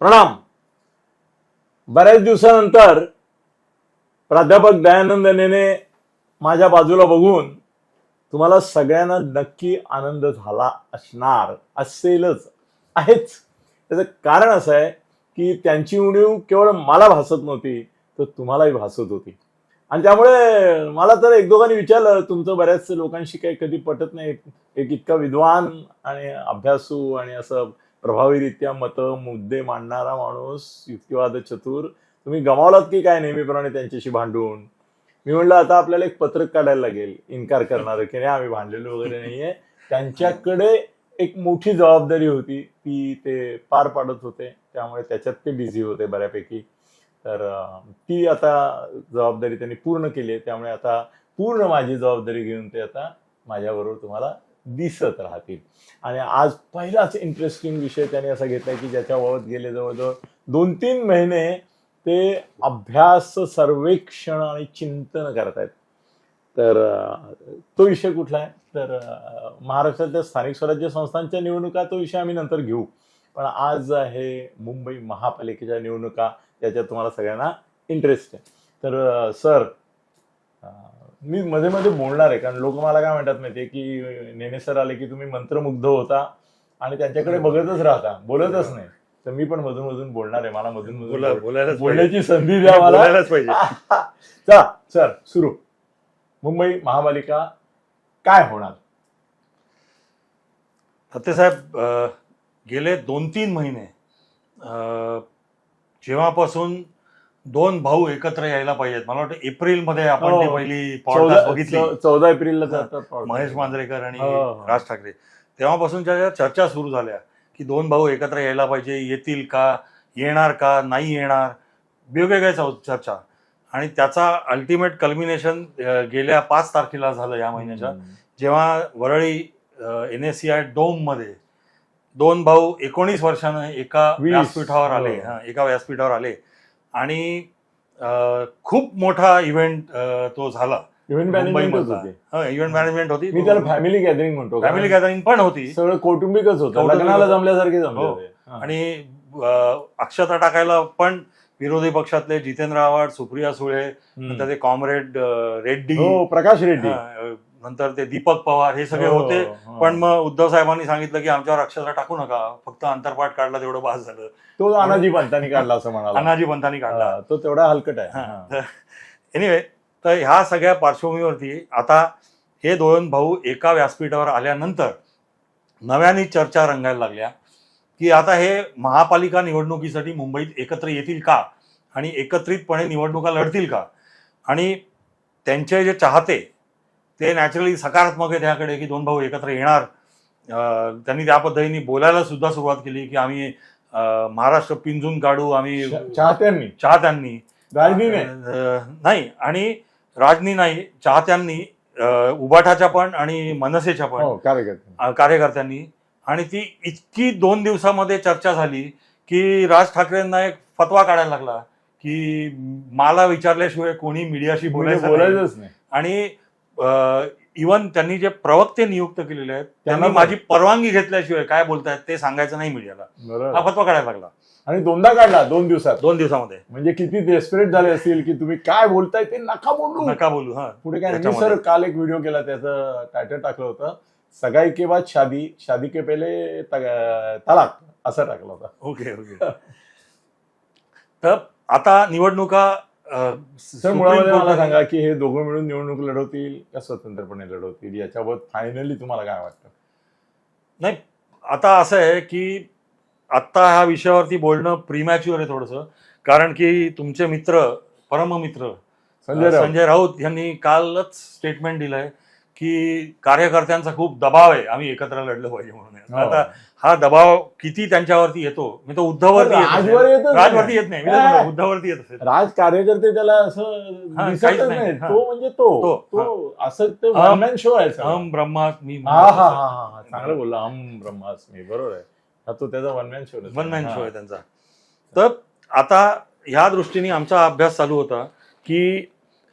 प्रणाम. बऱ्याच दिवसानंतर प्राध्यापक दयानंद नेने माझ्या बाजूला बघून तुम्हाला सगळ्यांना नक्की आनंद झाला असणार असेलच आहेच. त्याचं कारण असं आहे की त्यांची उणीव केवळ मला भासत नव्हती तर तुम्हालाही भासत होती. आणि त्यामुळे मला तर एक दोघांनी विचारलं तुमचं बऱ्याच लोकांशी काही कधी पटत नाही एक इतका विद्वान आणि अभ्यासू आणि असं प्रभावीरित्या मतं मुद्दे मांडणारा माणूस युक्तिवाद चतुर. तुम्ही गमावलात की काय नेहमीप्रमाणे त्यांच्याशी भांडून? मी म्हणलं आता आपल्याला एक पत्रक काढायला लागेल इन्कार करणार की नाही आम्ही भांडलेलो वगैरे नाहीये. त्यांच्याकडे एक मोठी जबाबदारी होती. ती ते पार पाडत होते. त्यामुळे त्याच्यात ते बिझी होते बऱ्यापैकी. तर ती आता जबाबदारी त्यांनी पूर्ण केली आहे. त्यामुळे आता पूर्ण माझी जबाबदारी घेऊन ते आता माझ्याबरोबर तुम्हाला दिसत राहतील. आणि आज पहिलाच इंटरेस्टिंग विषय त्यांनी असा घेतलाय की ज्याच्याबाबत गेले जवळजवळ दोन तीन महिने ते अभ्यास सर्वेक्षण आणि चिंतन करत आहेत तर तो विषय कुठला आहे? तर महाराष्ट्रातल्या महाराष्ट्राच्या स्थानिक स्वराज्य संस्थांच्या निवडणुका तो विषय आम्ही नंतर घेऊ. पण आज आहे मुंबई महापालिकेच्या निवडणुका त्याच्यात तुम्हाला सगळ्यांना इंटरेस्ट आहे. तर सर मी मध्ये मध्ये बोलणार आहे कारण लोक मला काय म्हणतात माहितीये की नेने सर आले की तुम्ही मंत्रमुग्ध होता आणि त्यांच्याकडे बघतच राहता बोलतच नाही. तर मी पण मधून मधून बोलणार आहे मला मधून मधून. बोलण्याची संधी द्या मला. बोलायलाच पाहिजे. चला सर सुरू. मुंबई महापालिका काय होणार? सत्यसाहेब अं, गेले दोन तीन महिने जेव्हापासून दोन भाऊ एकत्र यायला पाहिजेत मला वाटतं एप्रिलमध्ये आपण हो. ती पहिली पॉडकास्ट बघितली चौदा एप्रिलला. महेश मांजरेकर आणि हो, हो. राज ठाकरे तेव्हापासूनच्या ज्या चर्चा सुरू झाल्या की दोन भाऊ एकत्र यायला पाहिजे येतील का येणार का नाही येणार वेगवेगळ्या चर्चा आणि त्याचा अल्टिमेट कल्मिनेशन गेल्या पाच तारखेला झालं या महिन्याच्या. जेव्हा Worli N S C I डोममध्ये दोन भाऊ एकोणीस वर्षानं एका. व्यासपीठावर आले एका व्यासपीठावर आले आणि खूप मोठा इव्हेंट तो झाला. इव्हेंट मॅनेजमेंट इव्हेंट मॅनेजमेंट होती. मी त्याला फॅमिली गॅदरिंग म्हणतो. फॅमिली गॅदरिंग पण होती. सगळं कौटुंबिकच होतं. लग्नाला. जमल्यासारखे जमले हो. आणि अक्षता टाकायला पण विरोधी पक्षातले जितेंद्र आव्हाड सुप्रिया सुळे हम्म. नंतर ते कॉम्रेड रेड्डी. हो प्रकाश रेड्डी. नंतर ते दीपक पवार हे सगळे हो, होते. हो. पण मग उद्धव साहेबांनी सांगितलं की आमच्यावर अक्षता टाकू नका. फक्त अंतरपाठ काढला तेवढं बास झालं. तो अनाजी पंतांनी काढला असं म्हणाला. अनाजी पंतांनी काढला. तो तेवढा हलकट आहे. एनिवे तर ह्या सगळ्या पार्श्वभूमीवरती आता हे दोन भाऊ एका व्यासपीठावर आल्यानंतर नव्याने चर्चा रंगायला लागल्या की आता हे महापालिका निवडणुकीसाठी मुंबईत एकत्र येतील का? आणि एकत्रितपणे निवडणुका लढतील का? आणि त्यांचे जे चाहते ते नॅचरली सकारात्मक आहे त्याकडे की दोन भाऊ एकत्र येणार. त्यांनी त्या पद्धतीने बोलायला सुद्धा सुरुवात केली की आम्ही महाराष्ट्र पिंजून काढू आम्ही चाहत्यांनी. चाहत्यांनी. नाही आणि राजनी नाही चाहत्यांनी उबाठाच्या पण आणि मनसेच्या पण हो कार्यकर्त्यांनी. आणि ती इतकी दोन दिवसामध्ये चर्चा झाली की राज ठाकरेंना एक फतवा काढायला लागला की मला विचारल्याशिवाय कोणी मीडियाशी बोलायचं. बोलायचंच नाही. आणि इवन त्यांनी जे प्रवक्ते नियुक्त केलेले आहेत त्यांनी माझी परवानगी घेतल्याशिवाय काय बोलतायत ते सांगायचं नाही मीडियाला. हा फतवा काढायला लागला. आणि दोनदा काढला दोन दिवसात? दोन दिवसामध्ये. म्हणजे किती डेस्परेट झाले असतील की तुम्ही काय बोलताय ते नका बोलू. नका बोलू हा. पुढे काय. मी. सर काल एक व्हिडिओ केला त्याचं टायटल टाकलं होतं सगाई के बाद शादी शादी के पहिले तलाक असं टाकलं होतं. Okay okay. तर आता निवडणुका सर मुळामध्ये मला सांगा की हे दोघं मिळून निवडणूक लढवतील का स्वतंत्रपणे लढवतील? याच्यावर फायनली तुम्हाला काय वाटतं? नाही आता असं आहे की आत्ता ह्या विषयावरती बोलणं प्रीमॅच्युअर आहे थोडंसं. कारण की तुमचे मित्र परममित्र संजय संजय राऊत यांनी कालच स्टेटमेंट दिलंय की कार्यकर्त्यांचा खूप दबाव आहे. आम्ही एकत्र लढलं पाहिजे म्हणून. हो. आता हा दबाव किती त्यांच्यावरती येतो? मी तो उद्धववरती येत असेल. राजवर येतच नाही. राजवरती येत नाही. मी? म्हणतो, उद्धववरती येत असेल. राज कार्यकर्ते त्याला असं हा, दिसतच काहीच नाही. नाही. हा. तो म्हणजे तो. तो, तो असं ते अहम- वन मॅन शो आहे सगळा. अहम ब्रह्मास्मी हा हा हा हा हा. चांगलं बोलला. हम ब्रह्मास्मी. बरोबर आहे. हा तो त्याचा one man show one man show आहे त्यांचा. तर आता ह्या दृष्टीने आमचा अभ्यास चालू होता की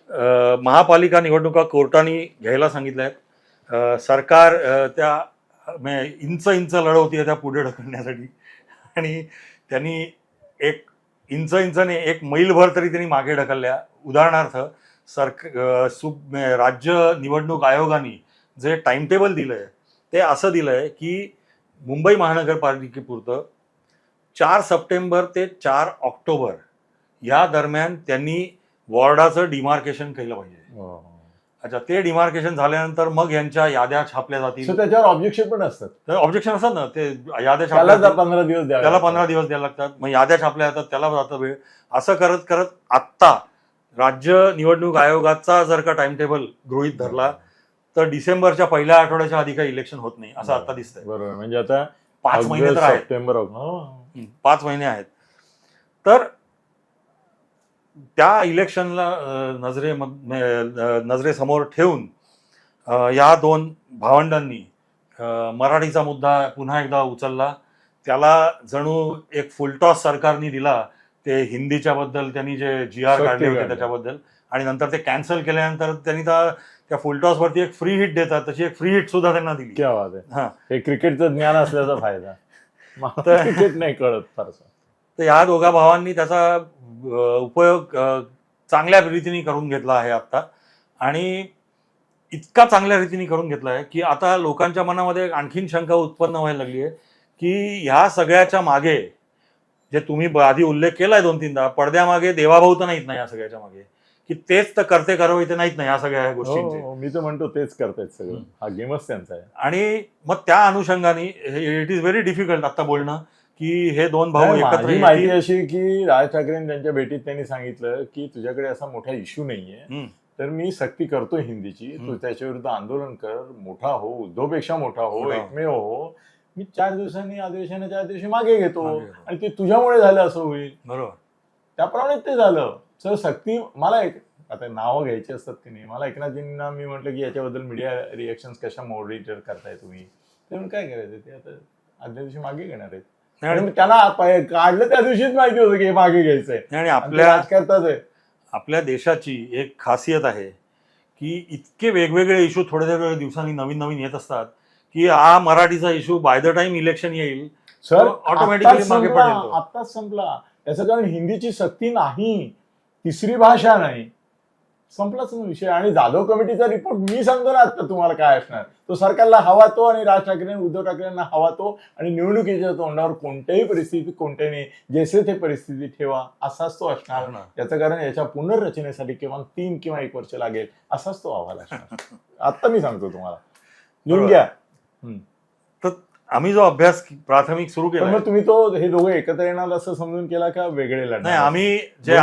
अं, महापालिका निवडणुका कोर्टाने घ्यायला सांगितल्या आहेत सरकार अं, त्या इंच इंच लढवती त्या पुढे ढकलण्यासाठी. आणि त्यांनी एक इंच इंचने एक मैलभर तरी त्यांनी मागे ढकलल्या. उदाहरणार्थ सरक सु राज्य निवडणूक आयोगाने जे टाइमटेबल दिलंय ते असं दिलंय की मुंबई महानगरपालिकेपुरतं चार सप्टेंबर ते चार ऑक्टोबर या दरम्यान त्यांनी वॉर्डाचं डिमार्केशन केलं पाहिजे. हो, हो. अच्छा ते डिमार्केशन झाल्यानंतर मग यांच्या याद्या छापल्या सो जातील त्याच्यावर ऑब्जेक्शन पण असतात. तर ऑब्जेक्शन असतात ना ते याद्या त्याला छापल्या जर. पंधरा दिवस द्यावे त्याला. पंधरा दिवस द्यायला लागतात. मग याद्या छापल्या जातात त्याला जातं वेळ. असं करत करत आत्ता राज्य निवडणूक आयोगाचा जर का टाइम टेबल गृहित धरला तर डिसेंबरच्या पहिल्या आठवड्याच्या आधी काही इलेक्शन होत नाही असं आता दिसतंय. बरोबर. म्हणजे आता पाच महिने ऑगस्ट, तर आहेत. सप्टेंबर. हं, पाच महिने आहेत. तर त्या इलेक्शनला नजरे नजरेसमोर ठेवून या दोन भावंडांनी मराठीचा मुद्दा पुन्हा एकदा उचलला. त्याला जणू एक फुलटॉस सरकारने दिला ते हिंदीच्या बद्दल त्यांनी जे जी आर काढले होते. त्याच्याबद्दल. आणि नंतर ते कॅन्सल केल्यानंतर त्यांनी त्या त्या फुलटॉस वरती एक फ्री हिट देतात तशी एक फ्री हिट सुद्धा त्यांना दिली. क्या बात आहे. हा. हे क्रिकेटचं ज्ञान असल्याचा फायदा. क्रिकेट नाही कळत फारसं. तर या दोघा भावांनी त्याचा उपयोग चांगल्या रीतीने करून घेतला आहे आता. आणि इतका चांगल्या रीतीने करून घेतला आहे की आता लोकांच्या मनामध्ये आणखीन शंका उत्पन्न व्हायला लागली आहे की ह्या सगळ्याच्या मागे जे तुम्ही आधी उल्लेख केलाय दोन तीनदा पडद्यामागे देवाभाऊ तर नाहीत ना या सगळ्याच्या मागे? की तेच तर करते कारवाई ते नाहीत ना या सगळ्या गोष्टींचे? हो, मी तर म्हणतो तेच करतायत सगळं. हं. हा गेमच त्यांचा आहे. आणि मग त्या अनुषंगाने इट इज व्हेरी डिफिकल्ट आता बोलणं. की हे दोन भाऊ एकत्र माझी माहिती येतील. अशी की राज ठाकरे त्यांच्या भेटीत त्यांनी सांगितलं की तुझ्याकडे असा मोठा इश्यू नाहीये. तर मी सक्ती करतो हिंदीची. तू. त्याच्या विरुद्ध आंदोलन कर. मोठा हो उद्धवपेक्षा मोठा हो मोठा. हो. एकमेव हो. मी चार दिवसांनी अधिवेशनाच्या दिवशी मागे घेतो. मागे घेतो. आणि ते तुझ्यामुळे झालं असं होईल. बरोबर. त्याप्रमाणे ते झालं. सर सक्ती मला एक आता नावं घ्यायची असतात की नाही? मला एकनाथजींना मी म्हटलं की याच्याबद्दल मीडिया रिएक्शन कशा मॉडरेटर करताय तुम्ही? ते म्हणून काय करायचं? ते आता आदल्या दिवशी मागे घेणार आहेत. आणि पाय- काढलं त्या दिवशीच माहिती होतं की हे मागे घ्यायचंय. आणि आपल्या राजकारणाच आहे. आपल्या देशाची एक खासियत आहे की इतके वेगवेगळे इश्यू थोड्या थोड्या दिवसांनी नवीन नवीन येत असतात की हा मराठीचा issue by the time election येईल सर तो automatically आत्ताच मागे संपला, पडेल तो. आत्ताच संपला. याचं कारण हिंदीची सक्ती नाही तिसरी भाषा नाही. संपलाच ना विषय. आणि जाधव कमिटीचा रिपोर्ट मी सांगतो ना आता तुम्हाला काय असणार. तो सरकारला हवा तो आणि राज ठाकरे उद्धव ठाकरेंना हवा तो आणि निवडणुकीच्या तोंडावर कोणत्याही परिस्थिती कोणत्याने जैसे ते परिस्थिती ठेवा असाच तो असणार. हो ना. याचं कारण याच्या पुनर्रचनेसाठी किंवा तीन किंवा एक वर्ष लागेल. असाच तो अहवाल असणार. आता मी सांगतो तुम्हाला. लिहून बरोबर. घ्या. तर आम्ही जो अभ्यास प्राथमिक सुरू केला मग तुम्ही तो हे दोघे एकत्र येणार असं समजून केला का वेगळे लढणार नाही आम्ही जे.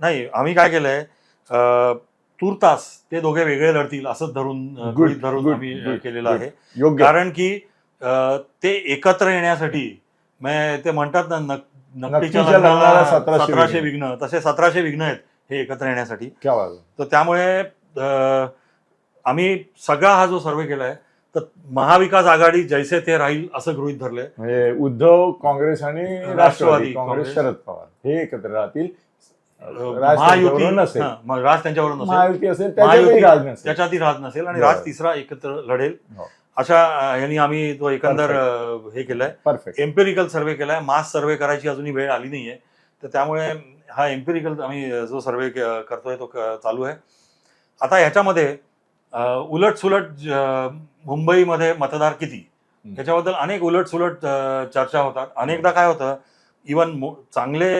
नाही आम्ही काय केलंय तूर्तास ते दोघे वेगळे लढतील असंच धरून धरून आम्ही केलेलं. आहे योग्य कारण की ते एकत्र येण्यासाठी ते म्हणतात ना नक- नकटीच्या नकटीच्या लग्नाला लग्नाला सतराशे विघ्न. तसे सतराशे विघ्न आहेत हे एकत्र येण्यासाठी. तर त्यामुळे आम्ही सगळा हा जो सर्वे केलाय तर महाविकास आघाडी जैसे ते राहील असं गृहीत धरलंय म्हणजे उद्धव काँग्रेस आणि राष्ट्रवादी काँग्रेस. शरद पवार हे एकत्र राहतील महायुती नसेल. हां, राज त्यांच्यावर नसेल. त्याच्यातही राज नसेल. आणि. राज तिसरा एकत्र लढेल. हो. अशा यांनी आम्ही तो एकंदर हे केलाय. परफेक्ट एम्पेरिकल सर्वे केलाय. मास सर्वे करायची अजूनही वेळ आली नाहीये. तर त्यामुळे हा एम्पेरिकल आम्ही जो सर्वे करतोय तो चालू आहे. आता ह्याच्यामध्ये उलट सुलट मुंबईमध्ये मतदार किती. त्याच्याबद्दल अनेक उलट सुलट चर्चा होतात. अनेकदा काय होतं इवन चांगले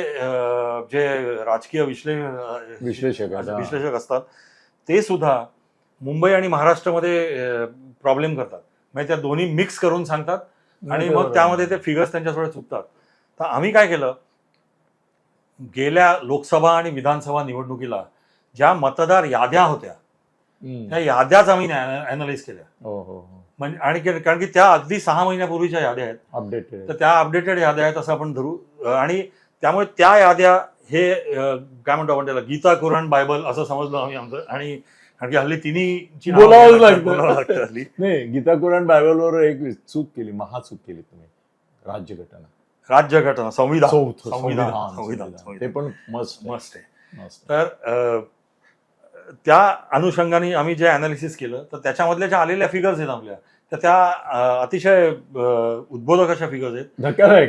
जे राजकीय विश्ले विश्लेषक. विश्लेषक असतात ते सुद्धा मुंबई आणि महाराष्ट्रामध्ये प्रॉब्लेम करतात. म्हणजे त्या दोन्ही मिक्स करून सांगतात आणि मग त्यामध्ये ते फिगर्स त्यांच्यासोबत चुकतात. तर आम्ही काय केलं? गेल्या लोकसभा आणि विधानसभा निवडणुकीला ज्या मतदार याद्या होत्या. त्या याद्याच आम्ही अनालाइज केल्या. म्हणजे आणि कारण की त्या अगदी सहा महिन्यापूर्वीच्या याद्या आहेत. अपडेटेड तर त्या अपडेटेड याद्या आहेत असं आपण धरू आणि त्यामुळे त्या याद्या हे काय म्हणतो आपण त्याला गीता कुराण बायबल असं समजलं आम्ही आमचं. आणि कारण की हल्ली तिन्ही. बोलावं लागतं हल्ली. नाही गीता कुराण बायबलवर एक चूक केली महाचूक केली तुम्ही राज्यघटना. राज्यघटना संविधान. संविधान संविधान. ते पण मस्त मस्त आहे. तर त्या अनुषंगाने आम्ही जे अनालिसिस केलं तर त्याच्यामधल्या ज्या आलेल्या फिगर्स आहेत आपल्या तर त्या अतिशय उद्बोधक अशा फिगर्स आहेत.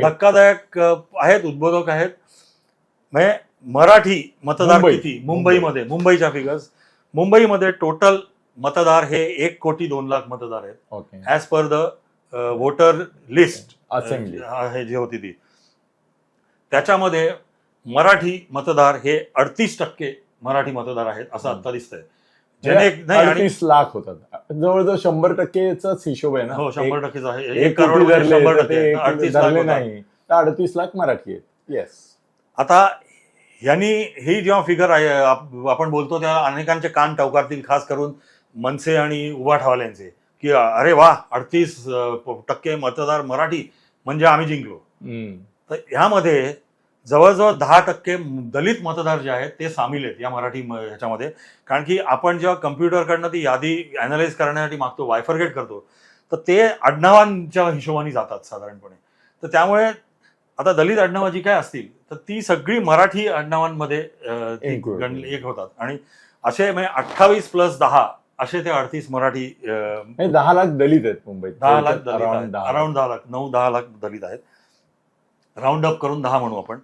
धक्कादायक आहेत. उद्बोधक आहेत. म्हणजे मराठी मतदार मुंबई. किती? मुंबईमध्ये. मुंबईच्या फिगर्स मुंबईमध्ये टोटल मतदार हे एक कोटी दोन लाख मतदार आहेत. As per the voter list assembly. हे जी होती ती. त्याच्यामध्ये मराठी मतदार हे अडतीस टक्के मराठी मतदार आहेत असं आता दिसतंय. अडतीस लाख होतात. जवळजवळ शंभर टक्केचाच हिशोब आहे ना. हो शंभर टक्केच आहे. एक- करोड शंभर तर टक्के. अडतीस लाख धरले होतात. नाही. तर अडतीस लाख मराठी आहेत. येस आता यांनी ही जेव्हा फिगर आहे आप- आपण बोलतो तेव्हा अनेकांचे कान टवकारतील खास करून मनसे आणि उभाठवाल्यांचे की अरे वा अडतीस टक्के मतदार मराठी म्हणजे आम्ही जिंकलो. तर ह्यामध्ये जवळजवळ दहा टक्के दलित मतदार जे आहेत ते सामील आहेत या मराठी ह्याच्यामध्ये. कारण की आपण जेव्हा कम्प्युटरकडनं ती यादी अनालाइज करण्यासाठी मागतो वायफरगेट करतो तर ते आडनावांच्या हिशोबाने जातात साधारणपणे. तर त्यामुळे आता दलित आडनावं जी काय असतील तर ती सगळी मराठी आडनावांमध्ये एक होतात. आणि असे म्हणजे अठ्ठावीस प्लस दहा असे ते अडतीस मराठी दहा लाख दलित आहेत मुंबईत. दहा लाख दलित अराउंड दहा लाख. नऊ दहा लाख दलित आहेत. राऊंड अप करून दहा म्हणू आपण.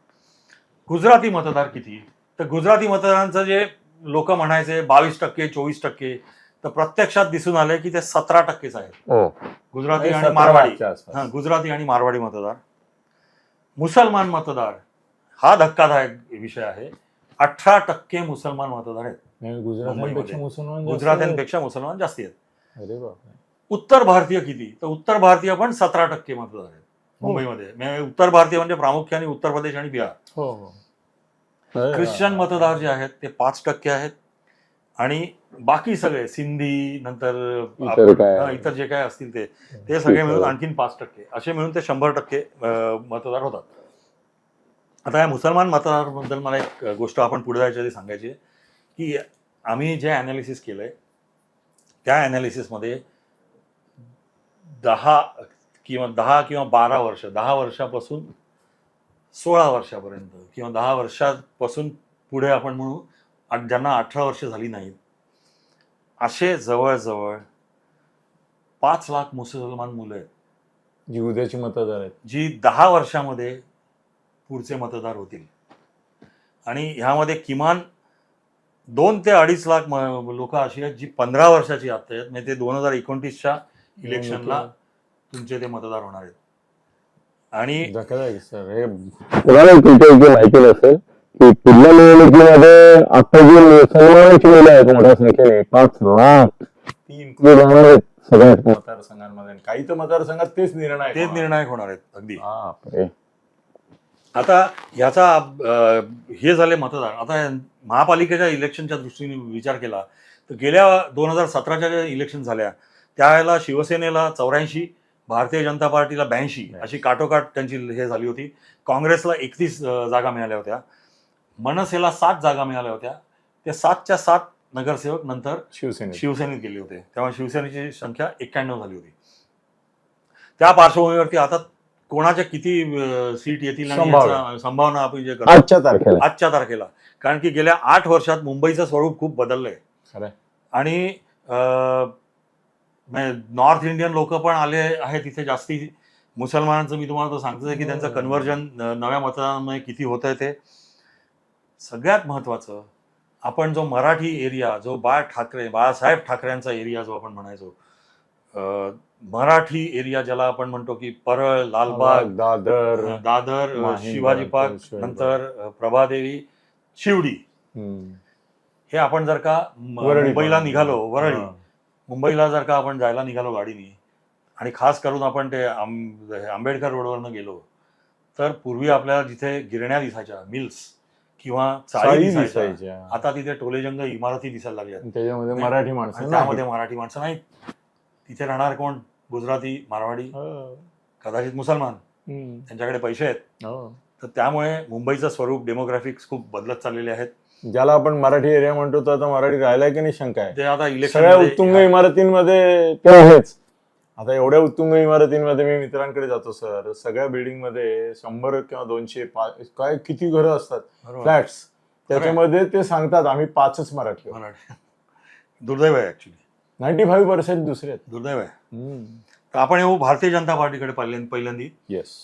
गुजराती मतदार किती तर गुजराती मतदारांचं जे लोक म्हणायचे बावीस टक्के चोवीस टक्के तर प्रत्यक्षात दिसून आले की ते सतरा टक्केच आहेत हो. गुजराती आणि मारवाडी. हा गुजराती आणि मारवाडी मतदार मुसलमान मतदार हा धक्कादायक विषय आहे अठरा टक्के मुसलमान मतदार आहेत गुजरात्यांपेक्षा. मुसलमान जास्त आहेत. उत्तर भारतीय किती तर उत्तर भारतीय पण सतरा टक्के मतदार आहेत. मुंबईमध्ये. म्हणजे उत्तर भारतीय म्हणजे प्रामुख्याने उत्तर प्रदेश आणि बिहार. हो हो. ख्रिश्चन. मतदार जे आहेत ते पाच टक्के आहेत. आणि बाकी सगळे सिंधी नंतर इतर आपण- काय? हा, इतर जे काय असतील ते ते सगळे मिळून. आणखीन पाच टक्के. असे मिळून ते शंभर टक्के अं, मतदार होतात. आता या मुसलमान मतदाराबद्दल मला एक गोष्ट आपण पुढे जायच्या आधी सांगायची आहे की आम्ही जे अनालिसिस केलंय त्या अनालिसिसमध्ये दहा किंवा दहा किंवा बारा वर्ष दहा वर्षापासून सोळा वर्षापर्यंत किंवा दहा वर्षापासून पुढे आपण म्हणू ज्यांना अठरा वर्ष झाली नाहीत असे जवळजवळ पाच लाख मुसलमान मुलं आहेत. जी उद्याची मतदार आहेत. जी दहा वर्षामध्ये पुढचे मतदार होतील. आणि ह्यामध्ये किमान दोन ते अडीच लाख लोक अशी आहेत जी पंधरा वर्षाची आता आहेत. म्हणजे ते दोन हजार एकोणतीसच्या इलेक्शनला तुमचे ते मतदार होणार आहेत. आणि हे तुमच्या इथे माहिती नसेल की पुढल्या निवडणुकीमध्ये आता जी मुसलमानांची मुलं आहेत मोठ्या संख्येने पाच लाख ती जे जाणार आहेत सगळ्यात मतदारसंघांमध्ये. काही तर मतदारसंघात तेच निर्णय तेच निर्णायक होणार आहेत अगदी. बापरे. आता याचा अं, हे झाले मतदार. आता महापालिकेच्या इलेक्शनच्या दृष्टीने विचार केला तर गेल्या दोन हजार सतराच्या ज्या इलेक्शन झाल्या त्यावेळेला शिवसेनेला चौऱ्याऐंशी भारतीय जनता पार्टीला ब्याऐंशी अशी काटोकाट त्यांची हे झाली होती. काँग्रेसला एकतीस जागा मिळाल्या होत्या. मनसेला सात जागा मिळाल्या होत्या. त्या सातच्या सात नगरसेवक नंतर शिवसेने शिवसेनेत गेले होते. तेव्हा शिवसेनेची संख्या एक्क्याण्णव झाली होती. त्या पार्श्वभूमीवरती आता कोणाच्या किती सीट येतील संभावना. आपण जे करतो. आजच्या तारखेला. आजच्या तारखेला. कारण की गेल्या आठ वर्षात मुंबईचं स्वरूप खूप बदललंय. आणि अं, म्हणजे नॉर्थ इंडियन लोक पण आले आहेत तिथे जास्ती मुसलमानांचं मी तुम्हाला तो सांगतोय की त्यांचं हो. कन्व्हर्जन नव्या मतदानामुळे किती होत आहे ते सगळ्यात महत्वाचं आपण जो मराठी एरिया जो बाळ ठाकरे बाळासाहेब ठाकरेंचा एरिया जो आपण म्हणायचो मराठी एरिया ज्याला आपण म्हणतो की परळ लालबाग दादर दादर शिवाजी पार्क नंतर प्रभादेवी शिवडी. हे आपण जर का मुंबईला. निघालो वरळी हा. मुंबईला जर का आपण जायला निघालो गाडीने आणि खास करून आपण ते आंब- आंबेडकर रोडवरनं गेलो तर पूर्वी आपल्याला जिथे गिरण्या दिसायच्या मिल्स किंवा चाळी दिसायच्या आता तिथे टोलेजंग इमारती दिसायला लागल्या त्याच्यामध्ये मराठी माणसं. त्यामध्ये मराठी माणसं नाहीत तिथे राहणार कोण गुजराती मारवाडी हो. कदाचित मुसलमान. त्यांच्याकडे पैसे आहेत हो. तर त्यामुळे मुंबईचं स्वरूप डेमोग्राफिक्स खूप बदलत चाललेले आहेत ज्याला आपण मराठी एरिया म्हणतो तर आता मराठी राहिलाय की नाही शंका आहे? ते आता सगळ्या उत्तुंग इमारतींमध्ये ते आहेच आता एवढ्या उत्तुंग इमारतींमध्ये मी मित्रांकडे जातो सर. सगळ्या बिल्डिंगमध्ये शंभर किंवा दोनशे पाच काय किती घरं असतात? फ्लॅट्स. त्याच्यामध्ये ते सांगतात आम्ही पाचच मराठी मराठी. दुर्दैव आहे ऍक्च्युली नाईन्टी फाईव्ह पर्सेंट दुसरे आहेत. दुर्दैव आहे. तर आपण येऊ भारतीय जनता पार्टीकडे पहिल्यांदा. पहिल्यांदी येस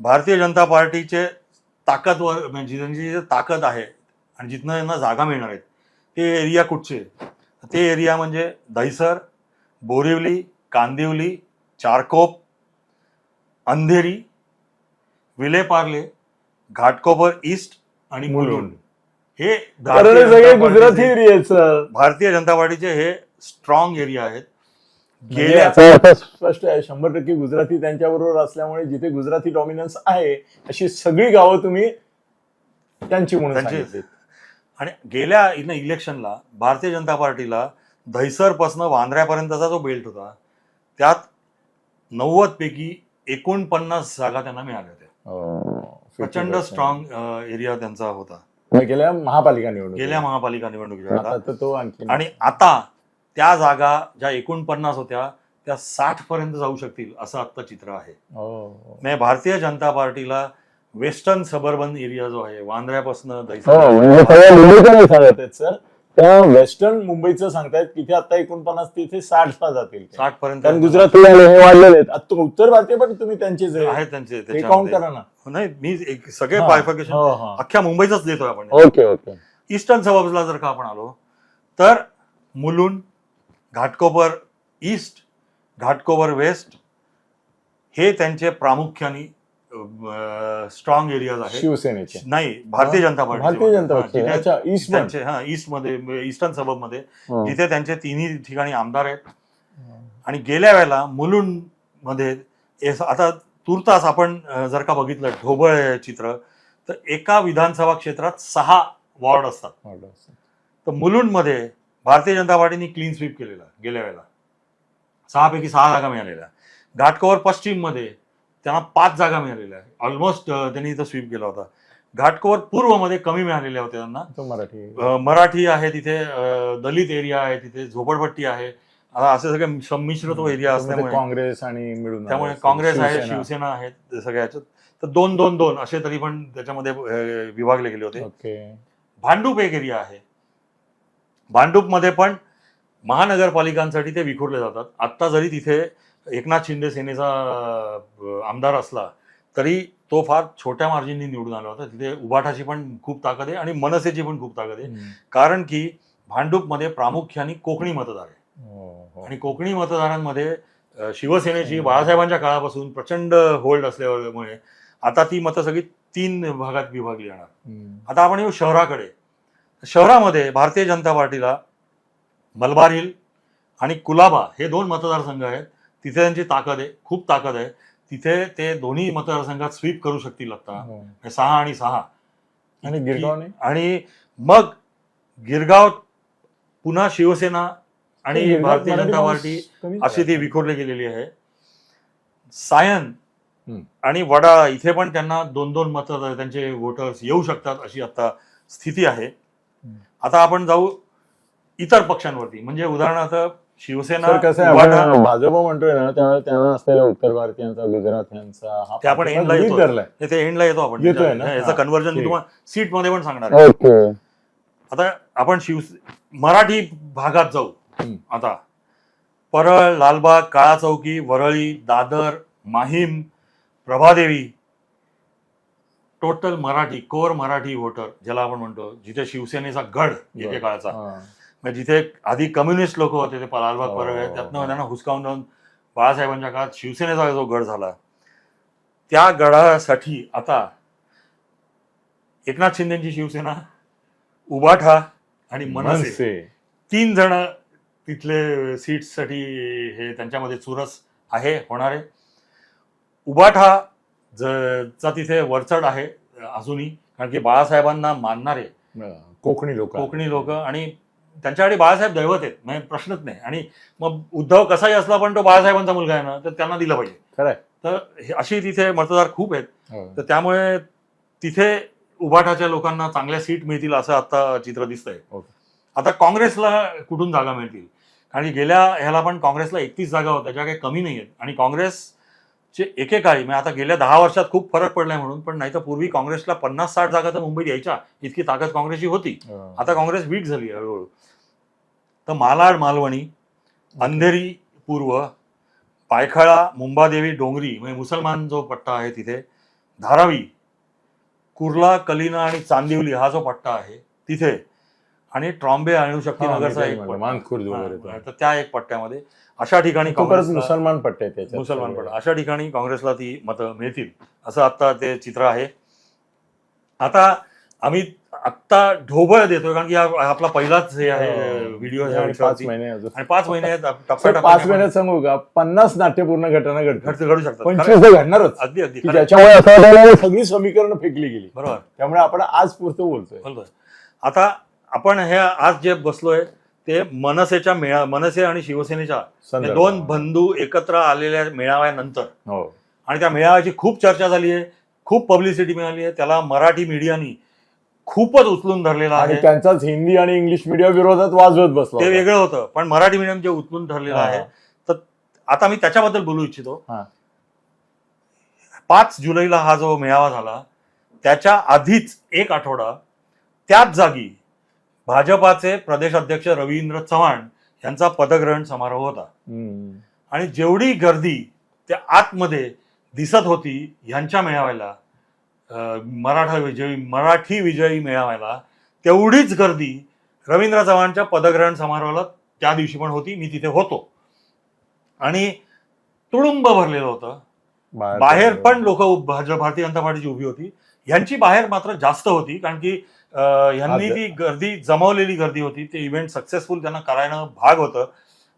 भारतीय जनता पार्टीचे ताकदवर म्हणजे ताकद आहे आणि जिथनं यांना जागा मिळणार आहेत ते एरिया कुठचे ते एरिया म्हणजे दहिसर बोरिवली कांदिवली चारकोप अंधेरी विलेपार्ले घाटकोपर ईस्ट आणि मुलुंड. हे गुजराती एरिया भारतीय जनता पार्टीचे हे स्ट्रॉंग एरिया आहेत म्हणजे स्पष्ट आहे शंभर टक्के गुजराती त्यांच्याबरोबर असल्यामुळे जिथे गुजराती डॉमिनन्स आहे अशी सगळी गावं तुम्ही त्यांची म्हणून. आणि गेल्या इन इलेक्शनला भारतीय जनता पार्टीला दहिसरपासनं वांद्र्यापर्यंतचा जो बेल्ट होता त्यात नव्वद पैकी एकोणपन्नास जागा त्यांना मिळाल्या होत्या. हो, प्रचंड 50%. स्ट्रॉंग एरिया त्यांचा होता. गेल्या महापालिका निवडणूक गेल्या महापालिका निवडणुकीच्या आता आणि आता त्या जागा ज्या एकोणपन्नास होत्या त्या साठ पर्यंत जाऊ शकतील असं आत्ता चित्र आहे. म्हणजे भारतीय जनता पार्टीला वेस्टर्न सबर्बन एरिया जो आहे वांद्र्यापासून हो दहिसर. सर त्या वेस्टर्न मुंबईचं सांगतायत तिथे आता एकोणपन्नास तिथे साठ ला जातील. साठ पर्यंत गुजराती हे वाढलेले आहेत उत्तर भारतीय पण तुम्ही त्यांचेच आहे. त्यांचे काउंट. करा ना नाही मी एक सगळे हा. बायफिकेशन हो, हो. अख्ख्या मुंबईचाच देतोय आपण ओके ओके ईस्टर्न सबब्सला जर का आपण आलो तर मुलुंड घाटकोपर ईस्ट घाटकोपर वेस्ट हे त्यांचे प्रामुख्याने स्ट्रॉंग एरियाज आहेत. शिवसेनेचे. नाही भारतीय जनता पार्टी भारतीय जनता अच्छा ईस्ट. त्यांचे हा ईस्टमध्ये ईस्टर्न सबबमध्ये. जिथे त्यांचे तिन्ही ठिकाणी आमदार आहेत. आणि गेल्या वेळेला मुलुंडमध्ये आता तुर्तास आपण जर का बघितलं ढोबळ चित्र तर एका विधानसभा क्षेत्रात सहा वॉर्ड असतात. तर मुलुंडमध्ये भारतीय जनता पार्टीने क्लीन स्वीप केलेला गेल्या वेळेला. सहापैकी सहा जागा मिळालेल्या. घाटकोवर पश्चिममध्ये त्यांना पाच जागा मिळालेल्या आहे ऑलमोस्ट त्यांनी इथं स्वीप केला होता. घाटकोवर पूर्वमध्ये कमी मिळालेल्या होत्या त्यांना. तो मराठी. मराठी आहे तिथे दलित एरिया आहे तिथे झोपडपट्टी आहे. असे सगळे संमिश्र तो एरिया असल्यामुळे. काँग्रेस आणि मिळून त्यामुळे. काँग्रेस आहे शिवसेना. शिवसेना आहे ते सगळ्या ह्याच्यात तर दोन दोन दोन असे तरी पण त्याच्यामध्ये विभागले गेले होते. भांडूप एक एरिया आहे. भांडूपमध्ये पण महानगरपालिकांसाठी ते विखुरले जातात. आत्ता जरी तिथे एकनाथ शिंदे सेनेचा आमदार असला तरी तो फार छोट्या मार्जिननी निवडून आला होता. तिथे उबाठाची पण खूप ताकद आहे आणि मनसेची पण खूप ताकद आहे. कारण की भांडूपमध्ये प्रामुख्याने कोकणी मतदार आहे. आणि कोकणी मतदारांमध्ये शिवसेनेची बाळासाहेबांच्या काळापासून प्रचंड होल्ड असल्यामुळे आता ती मतं सगळी तीन भागात विभागली जाणार. आता आपण येऊ शहराकडे. शहरामध्ये भारतीय जनता पार्टीला मलबार हिल आणि कुलाबा हे दोन मतदारसंघ आहेत. तिथे त्यांची ताकद आहे खूप ताकद आहे. तिथे ते दोन्ही मतदारसंघात स्वीप करू शकतील आता. हो. सहा आणि सहा. आणि गिरगावने? आणि मग गिरगाव पुन्हा शिवसेना आणि गिरगाव भारतीय जनता पार्टी अशी ती. विखुरली गेलेली आहे. सायन. आणि वडाळा इथे पण त्यांना दोन दोन मत त्यांचे वोटर्स येऊ शकतात अशी आता स्थिती आहे. आता आपण जाऊ इतर पक्षांवरती. म्हणजे उदाहरणार्थ शिवसेना कसं आहे आपण भाजप म्हणतोय ना त्यावेळेस त्यांना असलेल्या उत्तर भारतीयांचा गुजरातीयांचा हा ते आपण पाठिंबा एंडला गृहीत येतो ते एंडला येतो आपण येतोय ना? याचं हा. कन्व्हर्जन मी ठीक. तुम्हाला सीटमध्ये पण सांगणार आहे ओके आता आपण शिव मराठी भागात जाऊ हम्म. आता Parel Lalbaug Kala Chowki Worli Dadar Mahim Prabhadevi total Marathi core Marathi voter ज्याला आपण म्हणतो जिथे शिवसेनेचा गड एकेकाळचा हा. म्हणजे जिथे आधी कम्युनिस्ट लोक होते ते लालबाग हो, परळ त्यातनं. त्यांना हुसकावून जाऊन बाळासाहेबांच्या काळात शिवसेनेचा जो गड झाला त्या गडासाठी आता एकनाथ शिंदेची शिवसेना उबाठा आणि मनसे तीन जण तिथले सीट्ससाठी हे त्यांच्यामध्ये चुरस आहे होणार आहे. उबाठा ज- चा तिथे वरचढ आहे अजूनही कारण की बाळासाहेबांना मानणारे कोकणी लोक. कोकणी लोक आणि त्यांच्याकडे बाळासाहेब दैवत आहेत. म्हणजे प्रश्नच नाही. आणि मग उद्धव कसाही असला पण तो बाळासाहेबांचा मुलगा आहे ना तर त्यांना दिलं पाहिजे. खरंय. तर हे- अशी तिथे मतदार खूप आहेत. हो. तर त्यामुळे तिथे उभाटाच्या लोकांना चांगल्या सीट मिळतील असं आता चित्र दिसतंय. ओके. आता काँग्रेसला कुठून जागा मिळतील? कारण की गेल्या ह्याला पण काँग्रेसला एकतीस जागा होत्या ज्या काही कमी नाही आहेत आणि काँग्रेसचे एकेकाळी म्हणजे आता गेल्या दहा वर्षात खूप फरक पडलाय म्हणून पण नाही तर पूर्वी काँग्रेसला पन्नास साठ जागा तर मुंबईत यायच्या. इतकी ताकद काँग्रेसची होती. हो. आता काँग्रेस वीक झाली हळूहळू. तर मालाड मालवणी अंधेरी पूर्व पायखळा मुंबादेवी डोंगरी म्हणजे मुसलमान जो पट्टा आहे तिथे धारावी कुर्ला कलिना आणि चांदिवली हा जो पट्टा आहे तिथे आणि ट्रॉम्बे अणुशक्तीनगरचा एक पट्टा. तर त्या एक पट्ट्यामध्ये अशा ठिकाणी मुसलमान पट्टे मुसलमान पट्टा. अशा ठिकाणी काँग्रेसला ती मतं मिळतील. असं आता ते चित्र आहे. आता आम्ही आत्ता ढोबळ देतोय कारण की हा आपला पहिलाच हे आहे व्हिडिओ हो. आणि पाच महिने अजून. आणि पाच महिने आहेत, सर, टप्प्याटप्प्याने पाच आपण महिन्यात सांगू का? पन्नास नाट्यपूर्ण घटना घडतात. घडते- घडू शकतात. पंचवीस खरं- तर घडणारच. अगदी अगदी. की खरं. ज्याच्यामुळे असं वाटायला सगळी समीकरणं फेकली गेली. बरोबर. त्यामुळे आपण आज पुरतं बोलतोय. बोलतोय. आता आपण हे आज जे बसलोय ते मनसेच्या मेळा मनसे आणि शिवसेनेच्या या संदर्भात. दोन बंधू एकत्र आलेल्या मेळाव्यानंतर. हो. आणि त्या मेळाव्याची खूप चर्चा झाली आहे खूप पब्लिसिटी मिळाली आहे. त्याला मराठी मीडियानी खूपच उचलून धरलेला आणि आहे त्यांचाच हिंदी आणि इंग्लिश मीडिया विरोधात वाजवत बसला ते होता. वेगळं होतं पण मराठी मीडियम जे उचलून धरलेलं हा. आहे तर आता मी त्याच्याबद्दल बोलू इच्छितो हा. पाच जुलैला हा जो मेळावा झाला त्याच्या आधीच एक आठवडा त्याच जागी भाजपाचे प्रदेश अध्यक्ष रवींद्र चव्हाण यांचा पदग्रहण समारोह होता हम्म. आणि जेवढी गर्दी त्या आतमध्ये दिसत होती ह्यांच्या मेळाव्याला मराठा विजयी मराठी विजयी मेळाव्याला तेवढीच गर्दी रवींद्र चव्हाणच्या पदग्रहण समारोहाला त्या दिवशी पण होती मी तिथे होतो. आणि तुडुंब भरलेलं होतं. बाहेर पण लोक भारतीय जनता पार्टीची उभी होती. ह्यांची बाहेर मात्र जास्त होती कारण की आज- ती गर्दी जमवलेली गर्दी होती ते इव्हेंट सक्सेसफुल त्यांना करायला भाग होतं.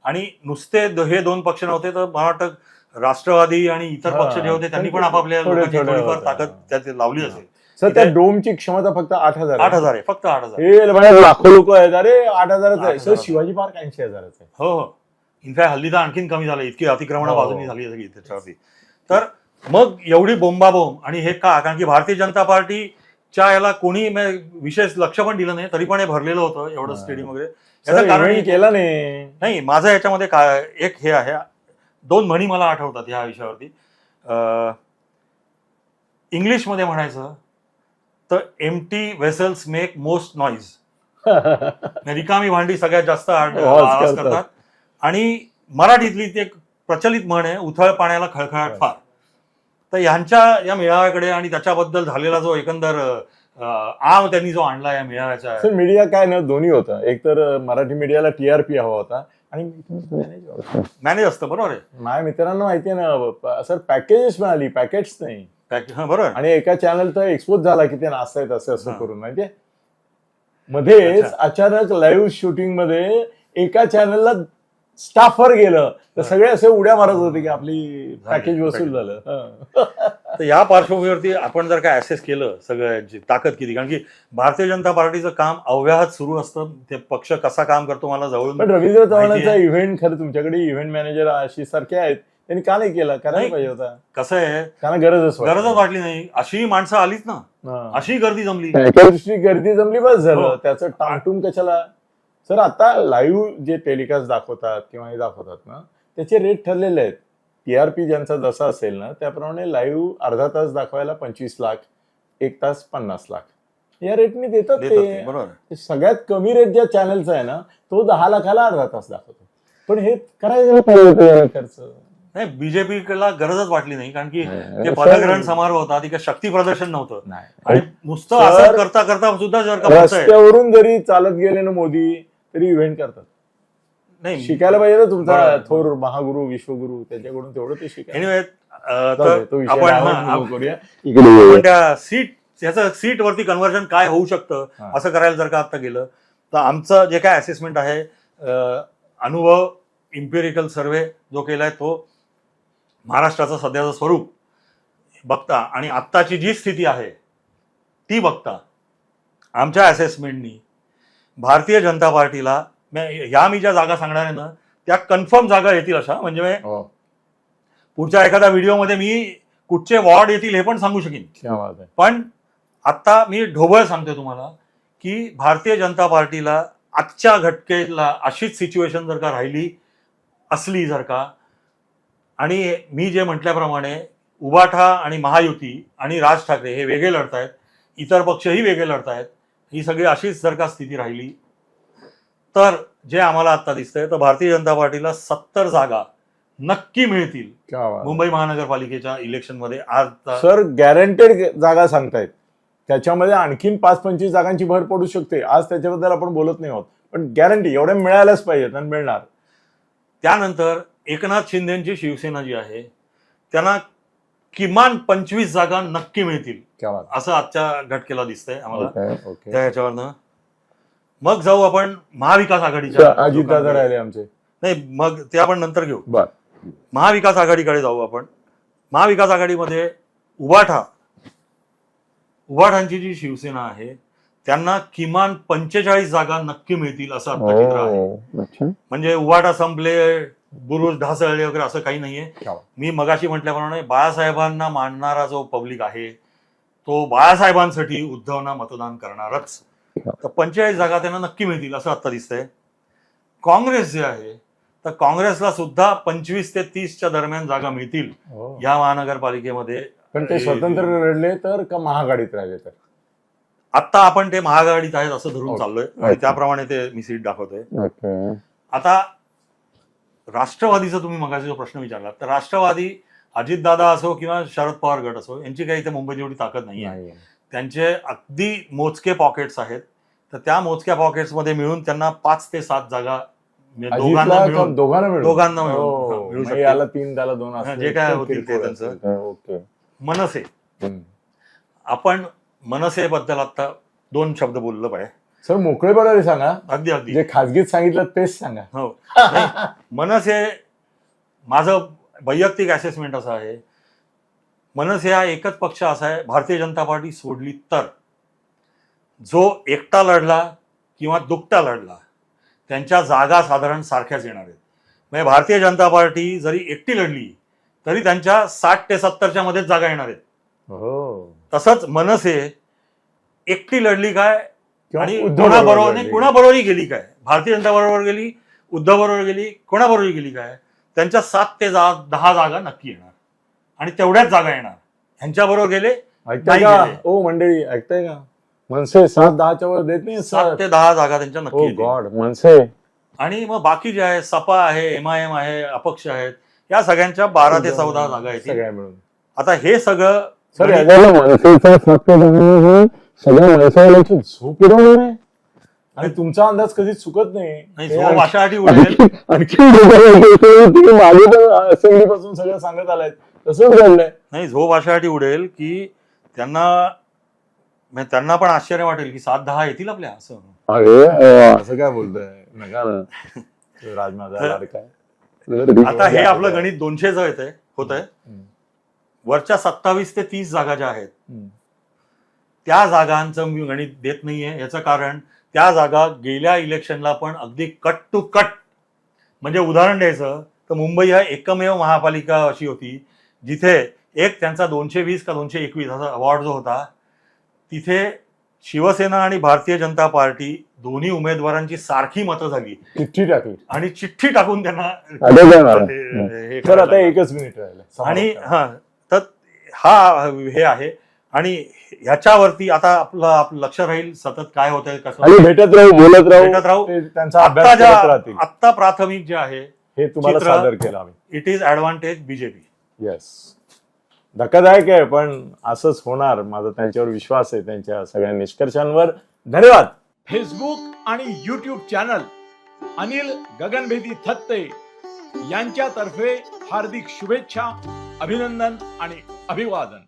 आणि नुसते हे दोन पक्ष नव्हते तर मला वाटतं राष्ट्रवादी आणि इतर पक्ष जे होते त्यांनी पण आपापल्या लोकांची थोडीफार. ताकद त्यात लावली असेल. सर त्या डोमची क्षमता फक्त आठ हजार. आठ हजार आहे फक्त आठ हजार. हे लाखो लोक आहेत. अरे आठ हजारच आहे. सर. शिवाजी पार्क ऐंशी हजाराचं आहे. हो हो. इनफॅक्ट हल्ली तर आणखीन कमी झालं. इतकी अतिक्रमण हो. बाजूनी झाली सगळी त्याच्यावरती तर मग एवढी बोंबाबोंब आणि हे का? कारण की भारतीय जनता पार्टीच्या याला कोणी विशेष लक्ष पण दिलं नाही तरी पण हे भरलेलं होतं एवढं. स्टेडियम वगैरे. याचं कारण केला नाही. नाही माझं याच्यामध्ये काय एक हे आहे. दोन म्हणी मला आठवतात ह्या विषयावरती. इंग्लिशमध्ये म्हणायचं तर empty vessels make most noise रिकामी भांडी सगळ्यात जास्त आवाज करतात. आणि मराठीतली ती एक प्रचलित म्हण आहे उथळ पाण्याला खळखळाट फार. तर ह्यांच्या या मेळाव्याकडे आणि त्याच्याबद्दल झालेला जो एकंदर आव त्यांनी जो आणला या मेळाव्याच्या मीडिया काय ना दोन्ही होतं. एक तर मराठी मीडियाला टीआरपी हवा होता. आणि. मॅनेज असतं बरोबर आहे माझ्या मित्रांना माहितीये ना प- सर पॅकेजेस मिळाली पॅकेट्स नाही हं, बरोबर आहे. आणि एका चॅनल तर एक्सपोज झाला की ते नाचतायत असं असं. करून माहितीये मध्येच. अचानक लाईव्ह शूटिंगमध्ये एका चॅनलला स्टाफवर गेलं तर. सगळे असे उड्या मारत होते की आपली पॅकेज वसूल. झालं हं. तर या पार्श्वभूमीवरती आपण जर काय ऍसेस केलं सगळ्याची ताकद किती कारण की भारतीय जनता पार्टीचं काम अव्याहत सुरू असतं. ते पक्ष कसा काम करतो मला जवळून पण रवींद्र चव्हाणांचा इव्हेंट खरं तुमच्याकडे इव्हेंट मॅनेजर अशी सारखे आहेत. त्यांनी का नाही केला? करायला नाही. पाहिजे होता. कसं आहे? त्यांना गरजच. गरजच वाटली नाही. अशी माणसं आलीच ना. अशी गर्दी जमली. दृष्टी गर्दी जमली बस झालं. हो. त्याचं टांगटून कशाला? सर आता लाईव्ह जे टेलिकास्ट दाखवतात किंवा हे दाखवतात ना त्याचे रेट ठरलेले आहेत. टीआरपी ज्यांचा जसा असेल ना त्याप्रमाणे लाईव्ह अर्धा तास दाखवायला पंचवीस लाख एक तास पन्नास लाख. या रेटने देतात देतात ते, बरोबर. सगळ्यात कमी रेट ज्या चॅनलचा आहे ना तो दहा लाखाला अर्धा तास दाखवतो. पण हे करायचं पाहिजे खर्च? नाही बीजेपीला गरजच वाटली नाही कारण की. ते पदग्रहण समारोह होता ती काही शक्ती प्रदर्शन नव्हतं. नाही. आणि नुसतं असं करता करता सुद्धा जर का रस्त्यावरून जरी चालत गेले ना मोदी तरी इव्हेंट करतात. नाही शिकायला पाहिजे ना तुमचा. थोर महागुरु विश्वगुरु त्याच्याकडून तेवढं ते शिकायला त्या सीट त्याचं सीट वरती कन्व्हर्जन काय होऊ शकतं. असं करायला जर का आता गेलं तर आमचं जे काय असेसमेंट आहे अनुभव इम्पेरिकल सर्वे जो केलाय तो महाराष्ट्राचं सध्याचं स्वरूप बघता आणि आत्ताची जी स्थिती आहे ती बघता आमच्या असेसमेंटनी भारतीय जनता पार्टीला ह्या मी ज्या जागा सांगणार आहे ना त्या कन्फर्म जागा येतील अशा. म्हणजे हो, पुढच्या एखाद्या व्हिडिओमध्ये मी कुठचे वॉर्ड येतील हे पण सांगू शकेन. पण आता मी ढोबळ सांगतोय तुम्हाला की भारतीय जनता पार्टीला आजच्या घटकेला अशीच सिच्युएशन जर का राहिली असली जर का आणि मी जे म्हटल्याप्रमाणे उबाठा आणि महायुती आणि राज ठाकरे हे वेगळे लढतायत इतर पक्षही वेगळे लढतायत ही सगळी अशीच जर का स्थिती राहिली तर जे आम्हाला आता दिसतंय तर भारतीय जनता पार्टीला सत्तर जागा नक्की मिळतील. क्या बात. आहे. मुंबई महानगरपालिकेच्या इलेक्शनमध्ये आज सर गॅरंटेड जागा सांगतायत. त्याच्यामध्ये आणखीन पाच पंचवीस जागांची भर पडू शकते. आज त्याच्याबद्दल आपण बोलत नाही आहोत. पण गॅरंटी एवढ्या मिळायलाच पाहिजेत आणि मिळणार. त्यानंतर एकनाथ शिंदेची शिवसेना जी आहे त्यांना किमान पंचवीस जागा नक्की मिळतील. असं आजच्या घटकेला दिसतंय आम्हाला. त्या ह्याच्यावरनं मग जाऊ आपण महाविकास आघाडीच्या अजितदादा. राहिले आमचे. नाही मग ते आपण नंतर घेऊ. बर. महाविकास आघाडीकडे जाऊ आपण. महाविकास आघाडीमध्ये उबाठा उबाठांची जी शिवसेना आहे त्यांना किमान पंचेचाळीस जागा नक्की मिळतील असं आता चित्र आहे. हो म्हणजे उबाटा संपले बुरुज ढासळले वगैरे असं काही नाहीये. बात. मी मगाशी म्हटल्याप्रमाणे बाळासाहेबांना मानणारा जो पब्लिक आहे तो बाळासाहेबांसाठी उद्धवना मतदान करणारच. तर पंचेचाळीस जागा त्यांना नक्की मिळतील असं आता दिसतंय. काँग्रेस जे आहे तर काँग्रेसला सुद्धा पंचवीस ते तीसच्या दरम्यान जागा मिळतील हो. या महानगरपालिकेमध्ये. पण ते स्वतंत्र लढले तर का महागाडीत राहिले तर? आता आपण ते महाआघाडीत आहेत असं धरून ओके. चाललोय. आणि त्याप्रमाणे ते मी सीट दाखवतोय. आता राष्ट्रवादीचा तुम्ही मगाशी जो प्रश्न विचारला तर राष्ट्रवादी अजितदादा असो किंवा शरद पवार गट असो यांची काही इथे मुंबईत एवढी ताकद नाही आहे त्यांचे अगदी मोजके पॉकेट्स आहेत. तर त्या मोजक्या पॉकेट्समध्ये मिळून त्यांना पाच ते सात जागा म्हणजे दोघांना मिळून दोघांना मिळून. हो. याला तीन त्याला दोन जे काय होतील ते त्यांचं. मनसे. आपण मनसेबद्दल आता दोन शब्द बोललं पाहिजे. सर मोकळेपणाने सांगा. अगदी अगदी. जे खाजगीत सांगितलं तेच सांगा. हो. मनसे माझं वैयक्तिक असेसमेंट असं आहे. मनसे हा एकच पक्ष असा आहे भारतीय जनता पार्टी सोडली तर. जो एकटा लढला किंवा दुकटा लढला त्यांच्या जागा साधारण सारख्याच येणार आहेत. म्हणजे भारतीय जनता पार्टी जरी एकटी लढली तरी त्यांच्या साठ ते सत्तरच्या मध्येच जागा येणार आहेत. हो. तसंच मनसे एकटी लढली काय आणि उद्धव कोणाबरोबर. कोणाबरोबरही गेली काय? भारतीय जनता बरोबर गेली उद्धव बरोबर गेली कोणाबरोबर गेली काय? त्यांच्या सात ते दहा जागा नक्की येणार. आणि तेवढ्याच जागा येणार. ह्यांच्याबरोबर गेले ऐकताय नाही का? गेले. ओ मंडळी ऐकताय का? मनसे सात दहाच्या वर देत नाही सात. ते दहा जागा त्यांच्या नक्की ओ येतील. गॉड मनसे. आणि मग बाकी जे आहे सपा आहे एम आय एम आहे अपक्ष आहेत या सगळ्यांच्या बारा ते चौदा जागा येतील. सगळ्या मिळून. आता हे सगळं सर याच्याला मनसेचा हे सगळ्या मनसेवाल्यांची झोप उडवणार आहे? आणि तुमचा अंदाज कधीच चुकत नाही. नाही ते झोप आणखी- अशासाठी उडेल. आणखी आणखी तुम्ही मागे पण असेंब्लीपासून सगळं सांगत आलाय तसंच घडलंय नाही झोप अशासाठी उडेल की त्यांना म्हणजे त्यांना पण आश्चर्य वाटेल की सात दहा येतील आपल्या असं अरे असं काय बोलतोय नका ना तो राज माझा लाडका आहे. आता हे आपलं गणित दोनशेच येत आहे होत आहे. वरच्या सत्तावीस ते तीस जागा ज्या आहेत. त्या जागांचं मी गणित देत नाहीये याचं कारण त्या जागा गेल्या इलेक्शनला पण अगदी कट टू कट म्हणजे उदाहरण द्यायचं तर मुंबई हा एकमेव महापालिका अशी होती जिथे एक त्यांचा दोनशे वीस का दोनशे एकवीस असा अवॉर्ड जो होता तिथे शिवसेना आणि भारतीय जनता पार्टी दोन्ही उमेदवारांची सारखी मतं झाली. चिठ्ठी टाकली. आणि चिठ्ठी टाकून त्यांना तर आता. एकच मिनिट राहिलं. आणि हा तर हा हे आहे. आणि ह्याच्यावरती आता आपलं आपलं लक्ष राहील सतत काय होतंय कसं भेटत राहू बोलत भेटत राहू. राहू ते त्यांचा अभ्यास आत्ता प्राथमिक जे आहे हे तुम्हाला सादर केलं it is advantage BJP yes धक्कादायक आहे पण असंच होणार. माझा त्यांच्यावर विश्वास आहे त्यांच्या सगळ्या निष्कर्षांवर. धन्यवाद. फेसबुक आणि युट्यूब चॅनल अनिल गगनभेदी थत्ते यांच्यातर्फे हार्दिक शुभेच्छा अभिनंदन आणि अभिवादन.